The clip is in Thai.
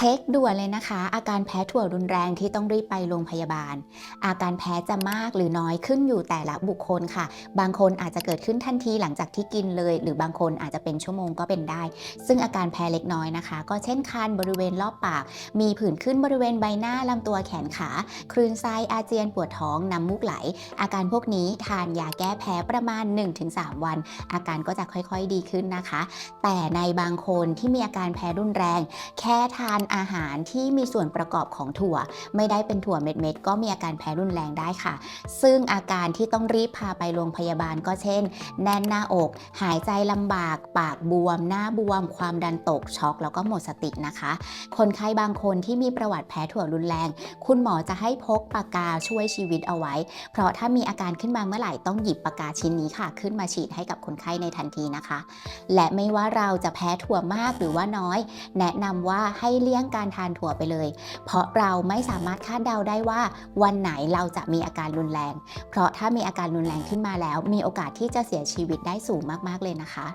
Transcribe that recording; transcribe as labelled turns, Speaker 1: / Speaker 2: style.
Speaker 1: เช็คด่วนเลยนะคะ อาการแพ้ถั่วรุนแรงที่ต้องรีบไปโรงพยาบาล อาการแพ้จะมากหรือน้อยขึ้นอยู่แต่ละบุคคลค่ะ บางคนอาจจะเกิดขึ้นทันทีหลังจากที่กินเลย หรือบางคนอาจจะเป็นชั่วโมงก็เป็นได้ ซึ่งอาการแพ้เล็กน้อยนะคะ ก็เช่นคันบริเวณรอบปาก มีผื่นขึ้นบริเวณใบหน้าลำตัวแขนขา คลื่นไส้อาเจียนปวดท้องน้ำมูกไหล อาการพวกนี้ทานยาแก้แพ้ประมาณ 1-3 วัน อาการก็จะค่อยๆดีขึ้นนะคะ แต่ในบางคนที่มีอาการแพ้รุนแรง แค่ทานอาหารที่มีส่วนประกอบของถั่ว ไม่ได้เป็นถั่วเม็ดๆก็มีอาการแพ้รุนแรงได้ค่ะ ซึ่งอาการที่ต้องรีบพาไปโรงพยาบาลก็เช่น แน่นหน้าอก หายใจลำบาก ปากบวม หน้าบวม ความดันตกช็อก แล้วก็หมดสตินะคะ คนไข้บางคนที่มีประวัติแพ้ถั่วรุนแรง คุณหมอจะให้พกปากกาช่วยชีวิตเอาไว้ เพราะถ้ามีอาการขึ้นมาเมื่อไหร่ต้องหยิบปากกาชิ้นนี้ค่ะ ขึ้นมาฉีดให้กับคนไข้ในทันทีนะคะ และไม่ว่าเราจะแพ้ถั่วมากหรือว่าน้อย แนะนำว่าให้เลี่ยงการทานถั่วไปเลย เพราะเราไม่สามารถคาดเดาได้ว่า วันไหนเราจะมีอาการรุนแรง เพราะถ้ามีอาการรุนแรงขึ้นมาแล้ว มีโอกาสที่จะเสียชีวิตได้สูงมากๆเลยนะคะ